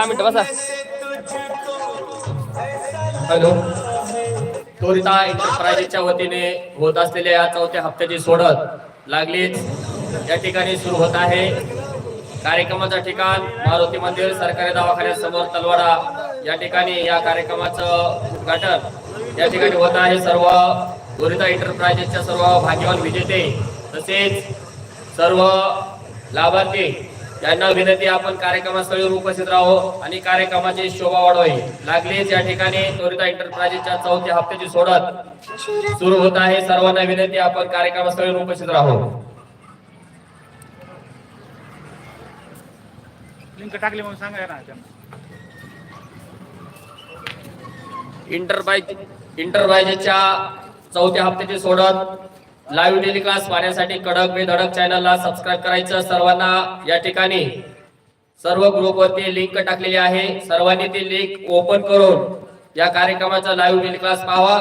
दहा मिनिट बसा. हॅलो. तोरिता एंटरप्राइजेसच्या वतीने होत असलेल्या या चौथ्या हप्त्याची सोडत लागलीच. या ठिकाणी सुरू होत आहे. कार्यक्रमाचं ठिकाण मारुती मंदिर सरकारी दवाखान्यासमोर तलवाडा. या ठिकाणी या कार्यक्रमाचं उद्घाटन या ठिकाणी होत आहे. सर्व तोरिता एंटरप्राइजेसच्या सर्व भाग्यवान विजेते तसेच सर्व लाभार्थी यांना विनंती आपण कार्यक्रमास्थळी उपस्थित राहो आणि कार्यक्रमाची शोभा वाढवावी. लागलीच या ठिकाणी त्वरिता एंटरप्राइजेसच्या चौथ्या हप्त्याची सोडत सुरू होत आहे. सर्वांना विनंती आपण कार्यक्रमास्थळी उपस्थित राहो. लिंक टाकली म्हणून सांगा ना इंटरप्राइज इंटरप्राइजेसच्या चौथ्या हप्त्याची सोडत लाईव्ह टेलिकास्ट पाहण्यासाठी कडक बेधडक चॅनलला सबस्क्राईब करायचं सर्वांना या ठिकाणी. सर्व ग्रुपवरती लिंक टाकलेली आहे. सर्वांनी ती लिंक ओपन करून या कार्यक्रमाचा लाईव्ह डेली क्लास पाहावा.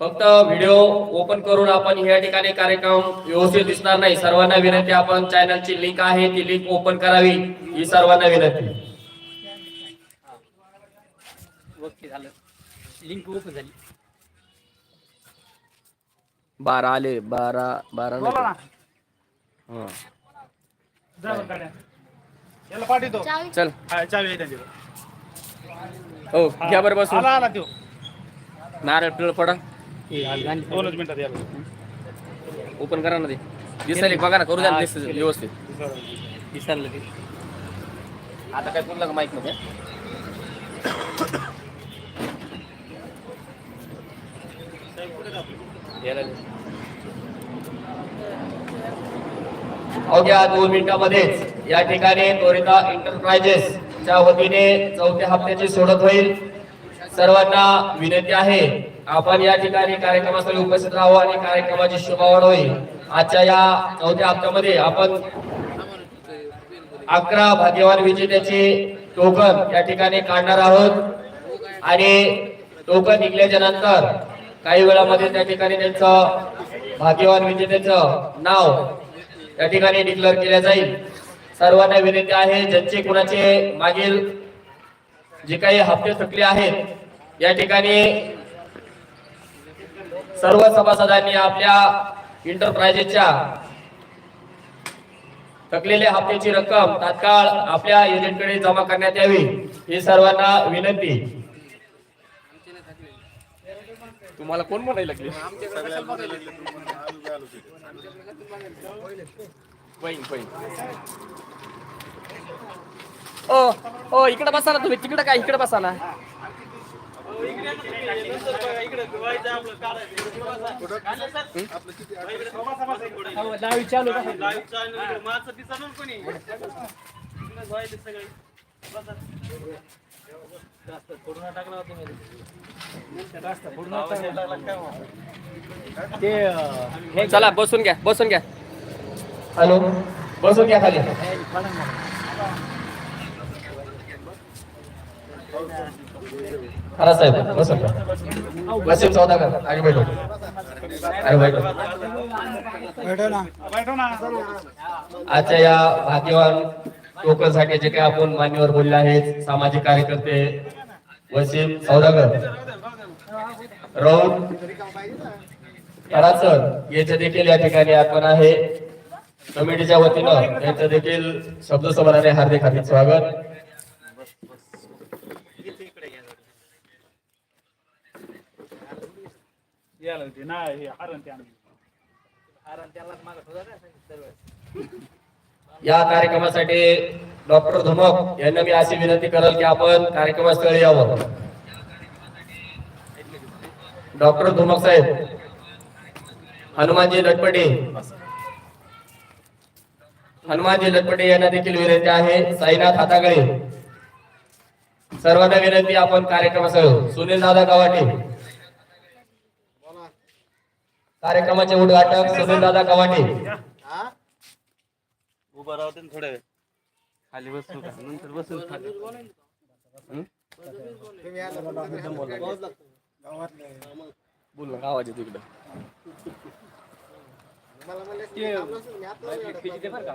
फक्त व्हिडिओ ओपन करून आपण या ठिकाणी कार्यक्रम व्यवस्थित दिसणार नाही. सर्वांना विनंती आपण चॅनलची लिंक आहे ती लिंक ओपन करावी. ही सर्वांना विनंती. झालं. लिंक ओपन झाली. बारा आले बारा बारा बोला ना. हा. जा बरं गाड्या. याला पाठवतो. चल. हा, चावी आहे त्यांच्याकडे. हो घ्या बरं बसून. आला आला त्यो नारळ पिळ पडा. दोनच मिनिटात याला. ओपन करा ना ते. दिसायला बघा ना करू द्या ना दिसतं व्यवस्थित. विसरलं ते आता काय बोललं का माहीत मध्ये? अवघ्या दोन मिनिटांमध्येच या ठिकाणी त्वरिता इंटरप्राइजेस च्या वतीने चौथ्या हप्त्याची सोडत होईल. सर्वांना विनंती आहे आपण या ठिकाणी कार्यक्रमासाठी उपस्थित राहावं आणि कार्यक्रमाची शुभावड होईल. आजच्या या चौथ्या हप्त्यामध्ये आपण अकरा भाग्यवान विजेत्याचे टोकन या ठिकाणी काढणार आहोत. आणि टोकन निघल्याच्या नंतर काही वेळामध्ये त्या ठिकाणी त्यांचं भाग्यवान विजेत्याचं नाव या ठिकाणी डिक्लेअर केलं जाईल. सर्वांना विनंती आहे ज्यांचे कुणाचे मागील जे काही हप्ते थकले आहेत या ठिकाणी सर्व सभासदांनी आपल्या इंटरप्राइजेसच्या थकलेल्या हप्त्याची रक्कम तात्काळ आपल्या एजंटकडे जमा करण्यात यावी ही सर्वांना विनंती. तुम्हाला कोण म्हणायला लागले? ओ ओ इकडे बसा ना तुम्ही. तिकडे काय? इकडे बसा ना. लाईव्ह चालू ते चला बसून घ्या बसून घ्या. हॅलो बसून घ्या खाली. खरा साहेब बसून घ्या. वसीम चौदागर आगे बैठो आगे बैठो बैठो ना. आजच्या या भाग्यवान टोकनसाठी जे काही आपण मान्यवर बोलले आहेत सामाजिक कार्यकर्ते वसीम सौदागर राऊत करासर याचे देखील या ठिकाणी आपण आहे. कमिटीच्या वतीनं यांचं देखील शब्द समाधाने हार्दिक हार्दिक स्वागत. याला या कार्यक्रमासाठी डॉक्टर धुमक यांना मी अशी विनंती करेल की आपण कार्यक्रमास्थळी यावं. डॉक्टर धुमक साहेब हनुमानजी लटपटे. हनुमानजी लटपटे यांना देखील विनंती आहे. साईनाथ हातागळे. सर्वांना विनंती आपण कार्यक्रमासह. सुनील दादा गवाटे. कार्यक्रमाचे उद्घाटक सुनील दादा गवाटे. उभं राहते ना थोड्या वेळ. खाली बसू का? नंतर बसून खाली बोल ना आवाज येतो इकडं. ते बरं का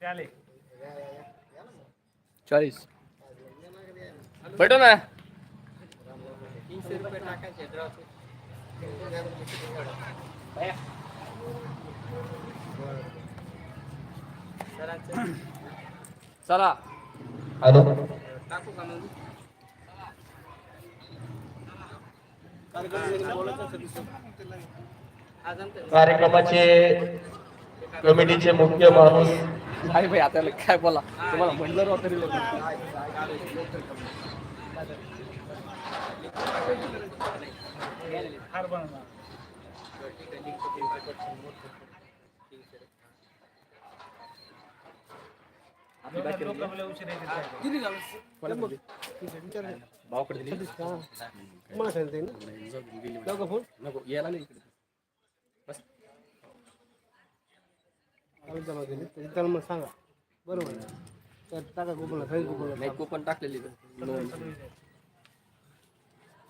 ते आले चाळीस. भेटो ना. तीनशे रुपये टाकायचे ड्रॉ सरांचं चला. हॅलो. टाकू का मग? आज आमचं कार्यक्रमाचे कमिटीचे मुख्य माणूस. नाही भाई आता काय बोला? तुम्हाला म्हणलं होतं रे लग्न. हार बनवणार उशीर येते भावाकडे दिली नको यायला नाही इकडे बस त्याला मग सांगा बरोबर तर टाका कुपन काही नाही कुपन टाकलेली.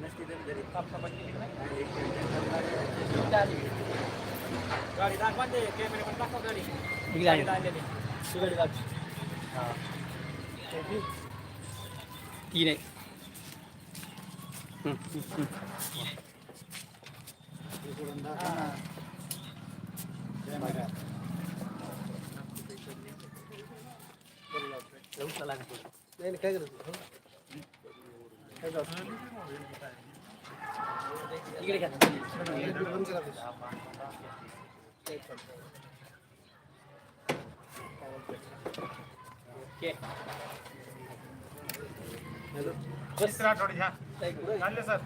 नाही. हा, तीन नंबर म्हणून सांगा. चालू झालं का? ओ मागची मागची बाजू नाही का? गाडी दाखवा ते कॅमेरा पण दाखवा गाडी ठीक आहे. गाडी आणलेली. ती गाडी दाखव. तीन आहे नाही नाही, काय करायचं इकडे सर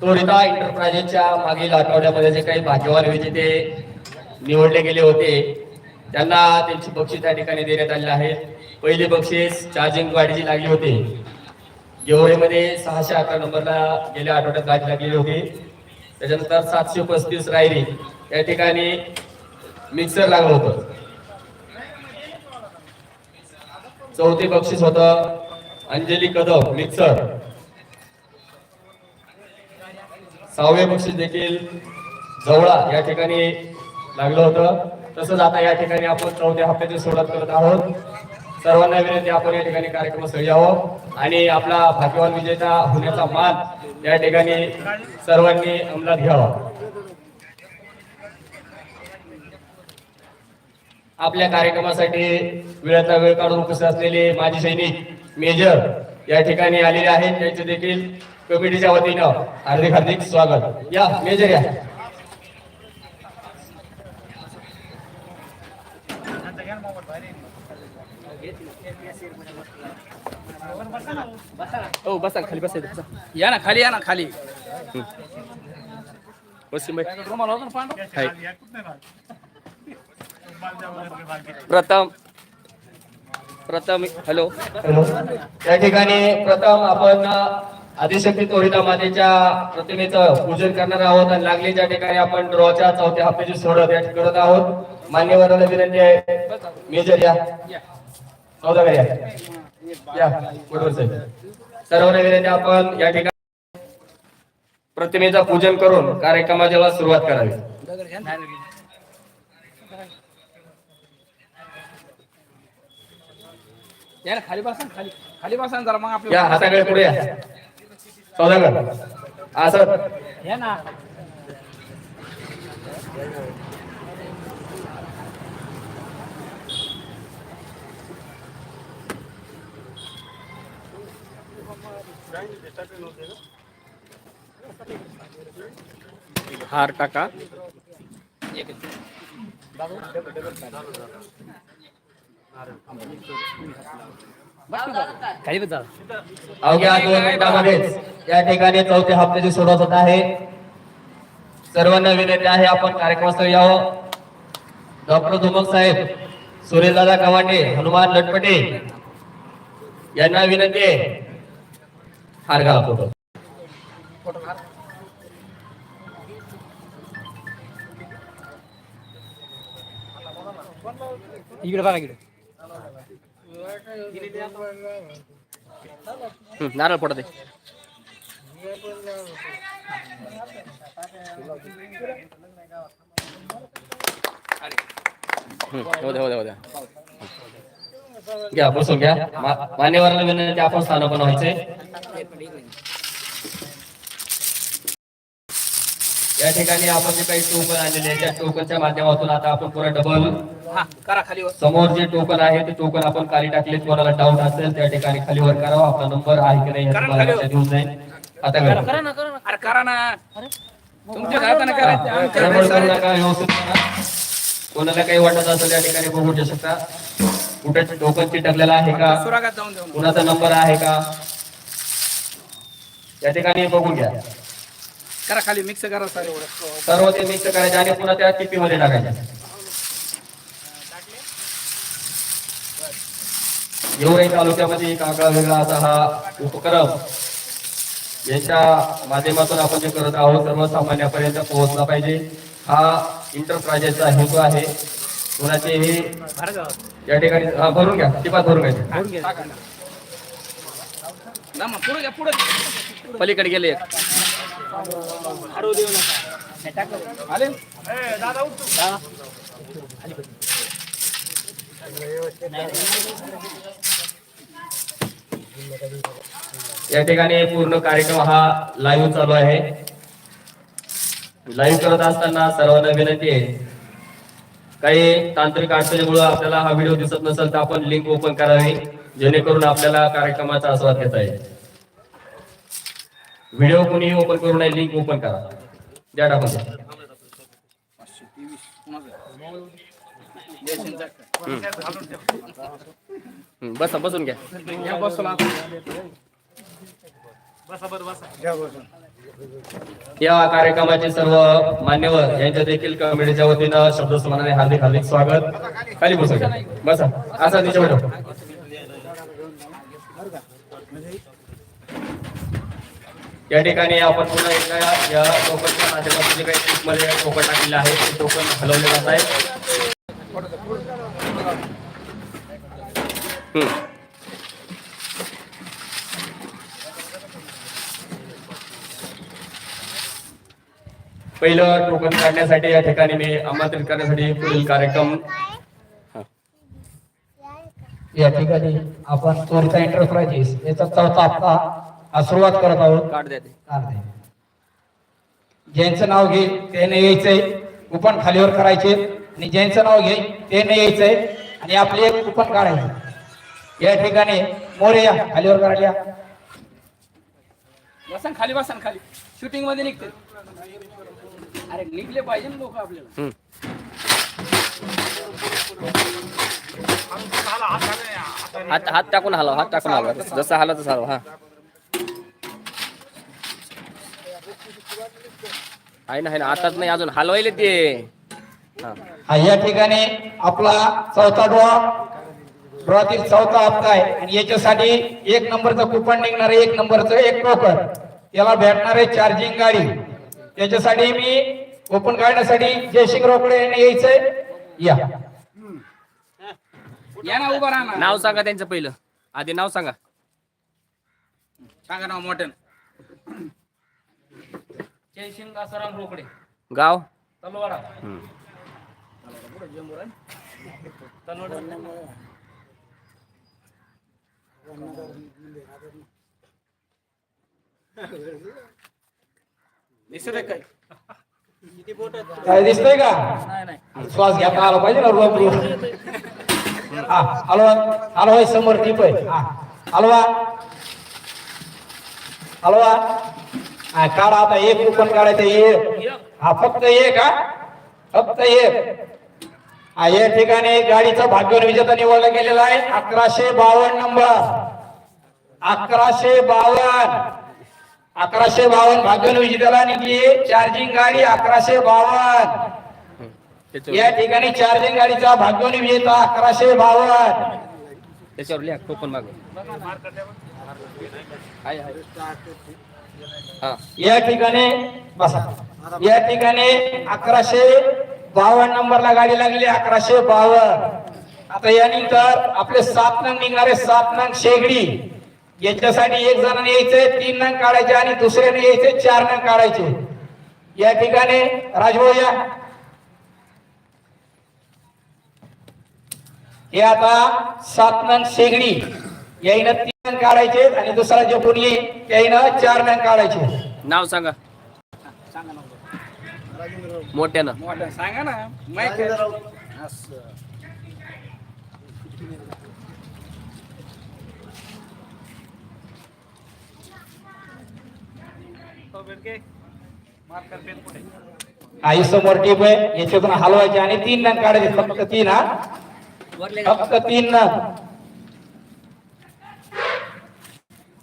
तोरिता इंटरप्राइजेसच्या मागील आठवड्यामध्ये जे काही भाग्यवान विजेते निवडले गेले होते. त्यांना त्यांची बक्षीस त्या ठिकाणी देण्यात आले आहे पहिली बक्षीस चार्जिंग गाडीची लागली होती. गेवळेमध्ये सहाशे अकरा नंबरला गेल्या आठवड्यात गाडी लागलेली होती. त्याच्यानंतर सातशे पस्तीस रायरी या ठिकाणी मिक्सर लागलं होतं. चौथे बक्षीस होतं अंजली कदम मिक्सर सहावे बक्षीस देखील जवळा या ठिकाणी लागलं होतं. तसंच आता या ठिकाणी आपण चौथ्या हप्त्याची सुरुवात करत आहोत. सर्वांना विनंती आपण या ठिकाणी कार्यक्रमास यावं आणि आपला भाग्यवान विजेता होण्याचा मान या ठिकाणी सर्वांनी अंमलात घ्यावा. आपल्या कार्यक्रमासाठी वेळाचा वेळ काढून उपस्थित असलेले माजी सैनिक मेजर या ठिकाणी आलेले आहेत. त्यांचे देखील कमिटीच्या वतीनं हार्दिक हार्दिक स्वागत. या मेजर या त्यांचा घ्या ना मोबाईल बाहेर ये. वर बसा ना. हो बसा खाली बसा बसा. या ना खाली या ना खाली. पश्चिम भाई. रुमाल होता ना पांढरा. प्रथम प्रथम हॅलो. हॅलो. या ठिकाणी प्रथम आपण आदिशक्ती तोरिता मातेच्या प्रतिमेचं पूजन करणार आहोत आणि लागली ज्या ठिकाणी आपण ड्रॉच्या चौथ्या हप्त्याची सोडत या ठिकाणी करत आहोत. मान्यवराला विनंती आहे. मेजर या. चौदा या. या. बरोबर साहेब सर्वांना विनंती आपण या ठिकाणी प्रतिमेचं पूजन करून कार्यक्रमाला सुरुवात करावी. खाली बसा खाली खाली बसा जरा मग आपल्या हाताकडे पुढे या. सौदागर सर. या ना. हार टाका. अवघ्या दोन मिनिटामध्येच या ठिकाणी चौथ्या हप्त्याची सुरुवात होत आहे. सर्वांना विनंती आहे आपण कार्यक्रमास्थळी यावं. डॉक्टर धुमक साहेब सुरेशदादा कवांडे हनुमान लटपटे यांना विनंती आहे. हार घाला फोटो. इकडे बघा इकडे. हं, नारळ ते हं, हो द्या हो द्या हो द्या. घ्या बसून घ्या. मान्यवरांना विनंती आपण स्थान पण व्हायचे या ठिकाणी आपण जे काही टोकन आलेले आहे त्या टोकनच्या माध्यमातून आता आपण पुरा डबल हा करा खाली वर. समोर जे टोकन आहे ते टोकन आपण खाली टाकले. कोणाला डाऊट असेल त्या ठिकाणी खाली वर करावा आपला नंबर आहे की नाही हे जाईल. आता करा. ना करा ना. अरे करा ना. तुमच्या हा. कोणाला काही वाटत असेल त्या ठिकाणी बघू शकता. कुठे टोकन चिटकलेला आहे का? कुणाचा नंबर आहे का? या ठिकाणी बघून घ्या. करा खाली मिक्स करा सर्व ते मिक्स करायचे आणि पुन्हा त्या टिपी मध्ये टाकायचे. गेवराई तालुक्यामध्ये एक आगळा वेगळा असा हा उपक्रम यांच्या माध्यमातून आपण जे करत आहोत सर्वसामान्यापर्यंत पोहोचला पाहिजे. हा इंटरप्राइजेसचा हेतू आहे. कुणाचेही या ठिकाणी हा, भरून घ्या टिपात भरून घ्यायचे घ्या. पलीकडे गेले एक. आले ए, दादा उठ तू. या ठिकाणी पूर्ण कार्यक्रम हा लाईव्ह चालू आहे. लाईव्ह करत असताना सर्वांना विनंती आहे काही तांत्रिक अडचणीमुळे आपल्याला हा व्हिडिओ दिसत नसेल तर आपण लिंक ओपन करावी जेणेकरून आपल्याला कार्यक्रमाचा आस्वाद घेता येईल. व्हिडिओ कोणीही ओपन करू नये लिंक ओपन करा. द्या टाकून बसा बसून घ्या. या बसला बसा बरं बसा. या कार्यक्रमाचे सर्व मान्यवर यांच्या देखील कमिटीच्या वतीनं शब्द समानाने हार्दिक हार्दिक स्वागत. खाली बसा बसा. असा तिच्या या ठिकाणी आपण पुन्हा एकदा या टोकनच्या माध्यमातून जे काही clip मध्ये टोकन टाकलेलं आहे ते टोकन हलवले जात आहे. पहिलं टोकन काढण्यासाठी या ठिकाणी मी आमंत्रित करण्यासाठी पुढील कार्यक्रम या ठिकाणी आपण चोरचा एंटरप्राइजेस याचा चौथा हप्ता हा सुरुवात करत आहोत. कार्ड द्या ते. चालतंय. ज्यांचं नाव घेईल त्याने यायचंय. कुपन खालीवर करायचे. आणि ज्यांचं नाव घेईल त्याने यायचंय. आणि आपले एक कुपन काढायचे. या ठिकाणी मोरे या खालीवर करायला या. बसा खाली बसा खाली. शूटिंगमध्ये निघते. अरे निघले पाहिजे ना लोक आपल्याला. हात. हात टाकून हलव हात टाकून हलवा. जसं हला तसं हलवा हा. आहे ना आहे ना. आताच नाही अजून हलवायले ते. हा. हा या ठिकाणी आपला चौथा ड्रॉ ड्रॉतील चौथा हप्ता आहे. आणि याच्यासाठी एक नंबरचं कुपन निघणार आहे एक नंबरचं एक टोकन. याला भेटणार आहे चार्जिंग गाडी. त्याच्यासाठी मी कुपन काढण्यासाठी जयसिंग रोकडे यांनी यायचंय. या. या ना उभा राहा ना नाव सांगा त्यांचं पहिलं. आधी नाव सांगा. सांगा नाव मोठ्यानं. जयसिंग आसाराम रोकडे. गाव? तलवाडा. तलवाडा. दिसत आहे काय? काय दिसतंय का? श्वास घ्या आला पाहिजे ना रोप हा हलवा हलवा समोर टिप आहे हलवा हलवा हा, काढा आता एक कुपन काढायचं एक. हा फक्त एक हा. फक्त एक. हा या ठिकाणी गाडीचा भाग्यवर विजेता निवडला गेलेला आहे. अकराशे बावन्न नंबर. अकराशे बावन्न. अकराशे बावन्न भाग्यवान विजेत्याला निघली चार्जिंग गाडी अकराशे बावन्न. या ठिकाणी चार्जिंग गाडीचा भाग्यवान विजेता अकराशे बावन्न. त्याच्यावर लिहा कोपन माग. हा. या ठिकाणी बसा. या ठिकाणी अकराशे बावन्न नंबरला गाडी लागली अकराशे बावन्न. आता यानंतर आपले सात नंग निघणारे सात नंग शेगडी. याच्यासाठी एक जणांनी यायचे तीन नंग काढायचे आणि दुसऱ्याने यायचे चार नंग काढायचे. या ठिकाणी राजभाऊ या हे आता सात नंग शेगडी. याईनं तीन नंग काढायचे आणि दुसरा जे कोणी येईल त्याईनं चार नंग काढायचे. नाव सांगा. मोठ्यानं. मोठं सांगा ना. माहिती तो बेडके मार्कर पेन कुठे आई समोर टीप आहे. याच्यातून हलवायचे आणि तीन नंग काढायचे. फक्त तीन हा? फक्त तीन नंग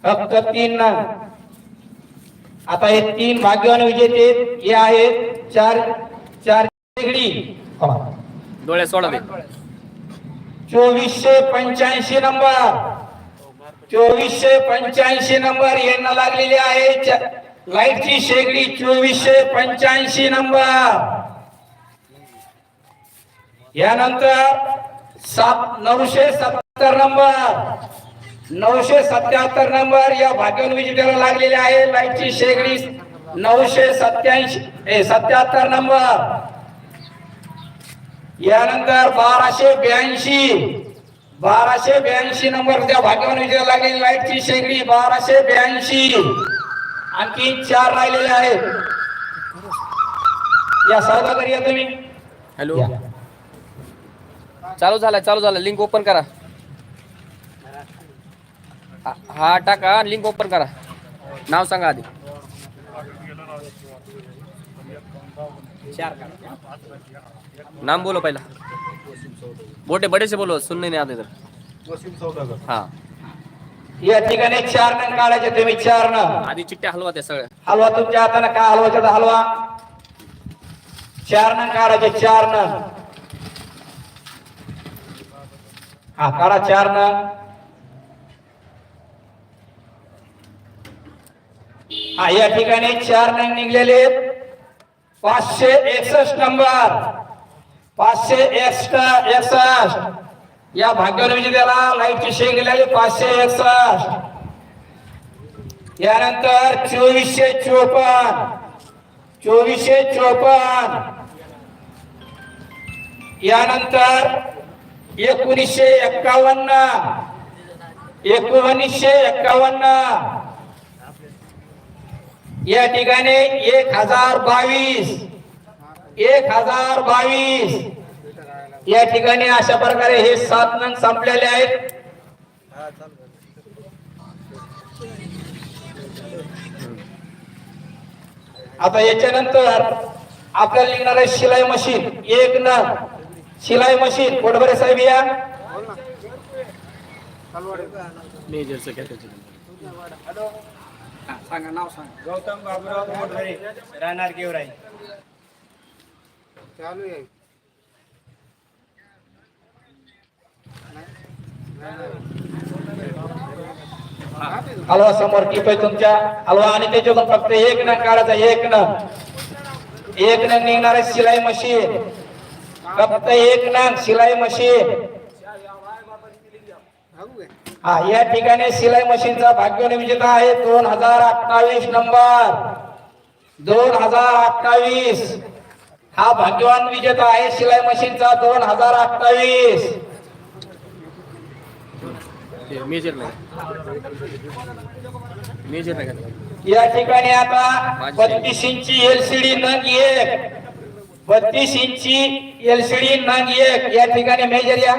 फक्त तीन नंग आता हे तीन भाग्यवान विजेते हे आहेत चार चार शेगडी डोळ्या सोडा दे चोवीसशे पंच्याऐंशी नंबर. चोवीसशे पंच्याऐंशी नंबर यांना लागलेली आहे. लाईटची शेगडी चोवीसशे पंच्याऐंशी नंबर. यानंतर सात नऊशे सत्तर नंबर. नऊशे सत्याहत्तर नंबर या भाग्यवान विजेत्याला लागलेले आहे. लाईटची शेगडी नऊशे सत्याऐंशी ए सत्याहत्तर नंबर. यानंतर बाराशे ब्याऐंशी बाराशे ब्याऐंशी नंबर त्या भाग्यवान विजेत्याला लागलेली लाईटची शेगडी बाराशे ब्याऐंशी. आणखी चार राहिलेले आहेत. या सौदागर या तुम्ही. हॅलो. चालू झाला चालू झाला. लिंक ओपन करा. हा- टाका लिंक ओपन करा. नाव सांगा आधी. नाम बोलो पहला. मोठे बड़े से बोलो सुनने नहीं आते इधर हाँ. या ठिकाणी चार नंग काढायचे तुम्ही चार नंग आधी चिट्ट्या हलवा त्या सगळ्या. हलवा तुमच्या हाताने काय हलवायचं तर हलवा? चार नंग काढायचे चार नंग हा काढा चार नंग हा या ठिकाणी चार नंग निघलेले. पाचशे एकसष्ट नंबर. पाचशे एकसष्ट एकसष्ट. या भाग्यवान विजेत्याला लाईटची शेंग दिलेली पाचशे एकसष्ट. यानंतर चोवीसशे चोपन्न. चोवीसशे चोपन्न. यानंतर एकोणीसशे एक्कावन्न. एकोणीसशे एक्कावन्न. या ठिकाणी एक हजार बावीस. एक हजार बावीस. या ठिकाणी अशा प्रकारे हे सात नंग संपलेले आहेत. आता याच्यानंतर आपल्याला निघणार आहे शिलाई मशीन. एक नग. शिलाई मशीन. कोटबरे साहेब या. मेजर से क्या हा, सांगा नाव सांगा. गौतम बाबूराव राहणार गेवराई. चालू आहे. हलवा समोर टिप आहे तुमच्या? हलवा आणि त्याच्यातून फक्त एक नग काढायचा एक नग एक नग निघणार आहे शिलाई मशीन. फक्त एक नग शिलाई मशीन. हा या ठिकाणी शिलाई मशीनचा भाग्यवान विजेता आहे. दोन हजार अठ्ठावीस नंबर. दोन हजार अठ्ठावीस. हा भाग्यवान विजेता आहे शिलाई मशीनचा दोन हजार अठ्ठावीस. मेजर नाही. मेजर नाही या ठिकाणी आता बत्तीस इंची एलसीडी नग एक. बत्तीस इंची एलसीडी नग एक. या ठिकाणी मेजर या.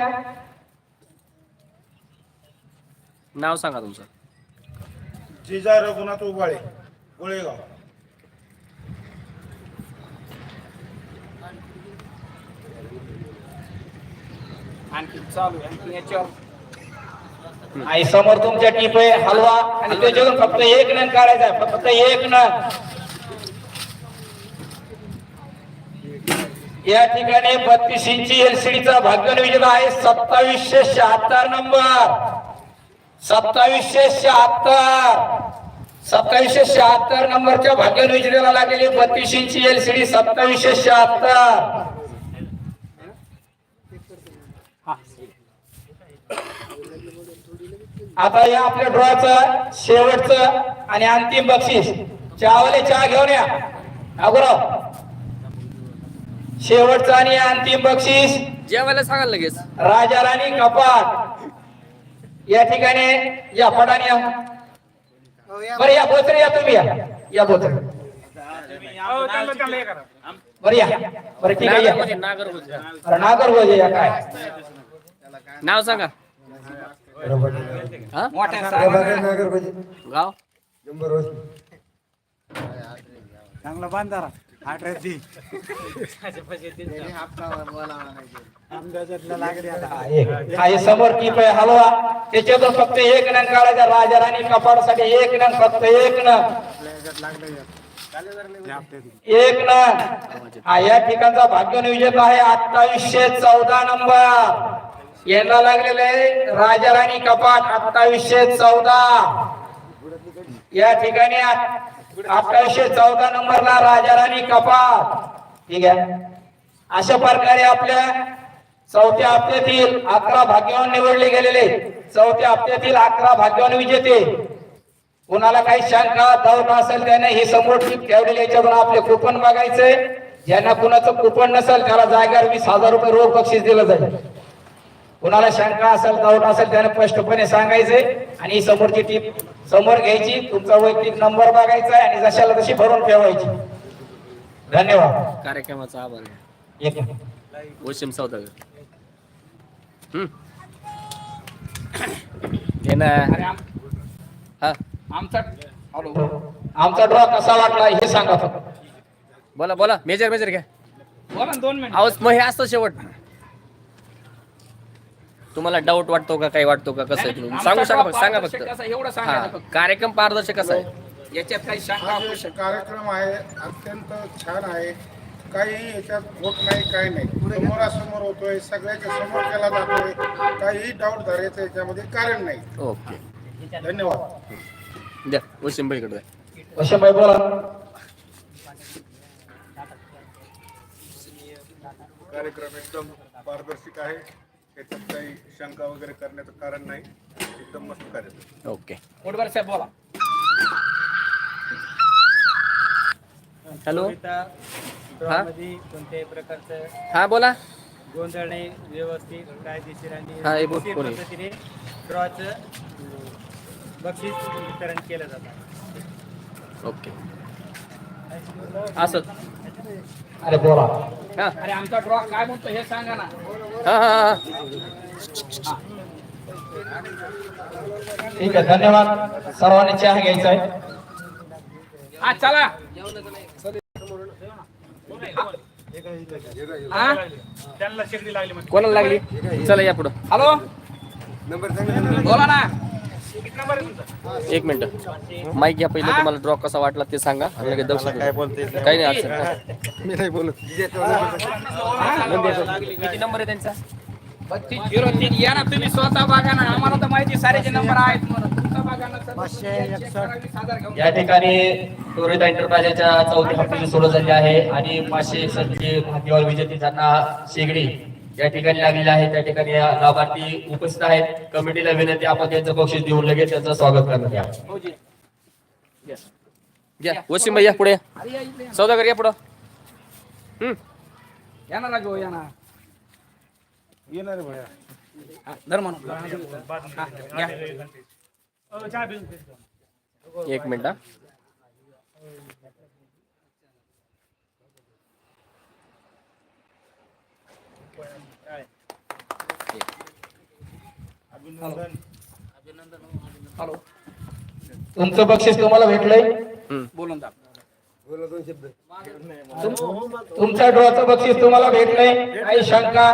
नाव सांगा तुमचं. जिजा रघुनाथ उबाळे गोळेगाव. आणखी चालू आणखी याच्यावर आणि समोर तुमच्या टीप आहे हलवा आणि त्याच्यातून फक्त एक नन काढायचा फक्त एक नन या ठिकाणी बत्तीस इंची एलसीडीचा भाग्य विजेता आहे. सत्तावीसशे शहात्तर नंबर. सत्तावीसशे शहात्तर. सत्तावीसशे शहात्तर नंबरच्या भाग्य विजेत्याला लागलेली बत्तीस इंची एलसीडी सत्तावीसशे शहात्तर. आता या आपल्या ड्रॉचं शेवटचं आणि अंतिम बक्षीस. चहावाले चहा घेऊन या. अगोराव शेवटचं आणि अंतिम बक्षीस. जेवायला सांगा लगेच. राजा राणी कपाट या ठिकाणी या फडाने या. बरं या बोचरे या तुम्ही या. या करा. बरं या. बरं ठीक आहे या. बरं नागरगोजे या काय? नाव सांगा. हा? गाव? चांगला बांधारा. हा. हा, हे समोर टीप आहे हलवा. त्याच्यातून फक्त एक नन काढायचा. राजा राणी कपाटासाठी एक नन फक्त एक नन एक नन हा या ठिकाणचा भाग्य विजेत आहे अठ्ठावीसशे चौदा नंबर. यांना लागलेलं आहे. राजा राणी कपाट अठ्ठावीसशे चौदा. या ठिकाणी अठ्ठावीसशे चौदा नंबरला राजा राणी कपाट. ठीक आहे? अशा प्रकारे आपल्या चौथ्या हप्त्यातील अकरा भाग्यवान निवडले गेलेले. चौथ्या हप्त्यातील अकरा भाग्यवान विजेते. कोणाला काही शंका डाऊट असेल त्याने ही समोर ठेवलेले ठेवलेली याच्यातून आपले कुपन बघायचे. ज्यांना कुणाचं कुपन नसेल त्याला जागेवर वीस हजार रुपये रोख बक्षीस दिलं जाईल. कुणाला शंका असेल डाऊट असेल त्याने स्पष्टपणे सांगायचे. आणि ही समोरची टीप समोर घ्यायची. तुमचा वैयक्तिक नंबर बघायचा आहे आणि जशाला तशी भरून ठेवायची. धन्यवाद. कार्यक्रमाचा आभार. वशिम सौदागर. हे हा. आमचा हॅलो. आमचा ड्रॉ कसा वाटला हे सांगा फक्त. बोला बोला. मेजर मेजर घ्या. बोला ना दोन मिनिट. मग हे असतं शेवट. तुम्हाला डाऊट वाटतो का काही वाटतो का कसं आहे सांगू सांगा फक्त सांगा फक्त. कसं एवढं हा सांगायचं फक्त. कार्यक्रम पारदर्शक कसा आहे? याच्यात काही. कार्यक्रम आहे अत्यंत छान आहे. काही याच्यात होत नाही काही नाही. समोरासमोर होतोय सगळ्याच्या समोर केला जातोय. काहीही डाऊट धरायचं याच्यामध्ये कारण नाही. ओके. धन्यवाद. द्या वशिम भाईकडे द्या. वशमभाई बोला. कार्यक्रम एकदम पारदर्शक आहे. त्याच्यात काही शंका वगैरे करण्याचं कारण नाही. एकदम मस्त कार्यक्रम ओके. पोटभर साहेब बोला. हॅलो? हा? मध्ये कोणत्याही प्रकारचं हा बोला. गोंधळ नाही व्यवस्थित कायदेशीर हा, हे आणि व्यवस्थित कोणी? पद्धतीने ड्रॉचं बक्षीस वितरण केलं जातं. ओके. असं. अरे बोला. हा. अरे आमचा ड्रॉ काय म्हणतो हे सांगा ना. हा हा हा ठीक आहे धन्यवाद. सर्वांनी चहा घ्यायचा आहे. हा चला. हा? त्यांना शेगडी लागली कोणाला लागली? चला या पुढं. हॅलो? बोला ना. एक मिनिट. माईक घ्या पहिलं तुम्हाला ड्रॉ कसा वाटला ते सांगा. लगेच दर्शक काही नाही अडचण किती नंबर आहे त्यांचा? बत्तीस. झिरो तीन या ना तुम्ही स्वतः बघा ना. आम्हाला तर माहिती सारेचे नंबर आहेत म्हणून. तुमचा बघा ना सर. वीस हजार घेऊन या ठिकाणी टोरिता एंटरप्राइजेच्या चौथी हप्त्याची सुरू झाली आहे. आणि पाचशे एकसष्टची भाग्यवान विजेते ज्यांना शेगडी. या ठिकाणी लागलेली आहे त्या ठिकाणी या लाभार्थी उपस्थित आहेत कमिटीला विनंती आपण त्यांचं बक्षीस देऊन लगेच त्यांचं स्वागत करण्यात यावं हो जी. घ्या वसीम भैया पुढे या. या या. सौदागर या पुढं हम्म या ना राजू या ना येणार भया. एक मिनिट हा. हॅलो. तुमचं बक्षीस तुम्हाला भेटलंय? बोलून तुमच्या ड्रॉचं बक्षीस तुम्हाला भेटलंय? काही शंका.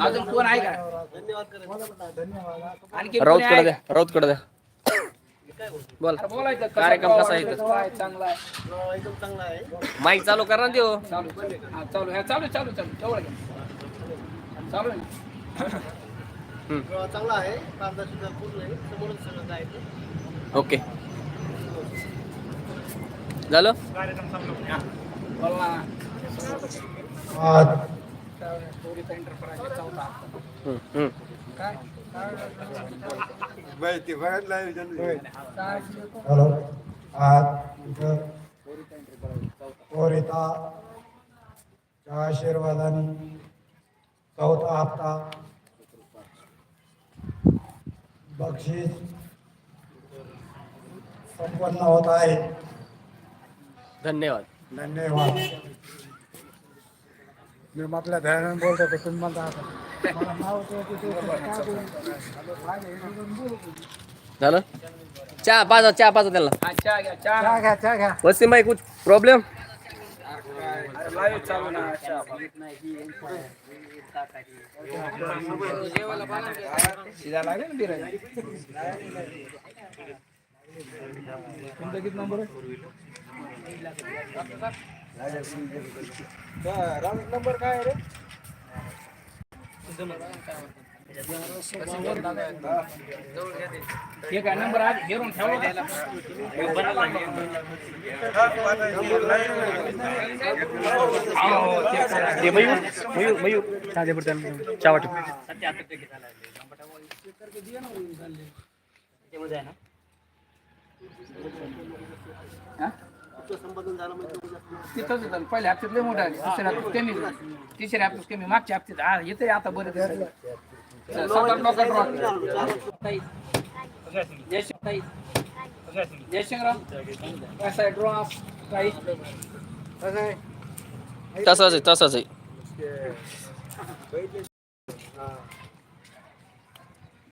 अजून कोण आहे का? आणखी कोणी राऊतकडे आहे? द्या राऊतकडे द्या. बोल? बोलायचं कसं कार्यक्रम कसा आहे कसं आहे, चांगला आहे. माईक चालू करा ना देऊ चालू हा, चालू हा, चालू चालू चालू जवळ घ्या. चालू आहे ना? चांगला आहे. पारदर्शकता पूर्ण आहे. समोरच सगळं जायचं ओके. झालं? बोल ना पोरीचा enterprise चौथा. हम्म, हम्म. काय? हॅलो च्या आशीर्वादाने? चौथा हप्ता बक्षीस संपन्न होत आहे धन्यवाद। धन्यवाद। मी आपल्या ध्यानाने बोलतो तर तुम्ही म्हणता आता. मला झालं? चहा पाजा चहा पाजा त्याला हा, चहा घ्या चहा घ्या चहा घ्या भाई कुछ प्रॉब्लेम तुमचा किती नंबर आहे नंबर काय रे हे काय नंबर आज घेऊन ठेवला का? ते मयूर मयूर मयूर चहा दे बरं त्याला चहा वाटप हा? तिथंच होतं. पहिल्या हप्त्यात लय मोठा दुसऱ्या हप्त्यात कमी तिसऱ्या हप्त्यात कमी. मागच्या हप्त्यात हा येते आता बरं दिसलं. सात आठ लोकं ड्रॉ जयशिंग जयशिंगराव कसा आहे ड्रॉ काही कसं आहे तसाच आहे तसाच आहे. हा.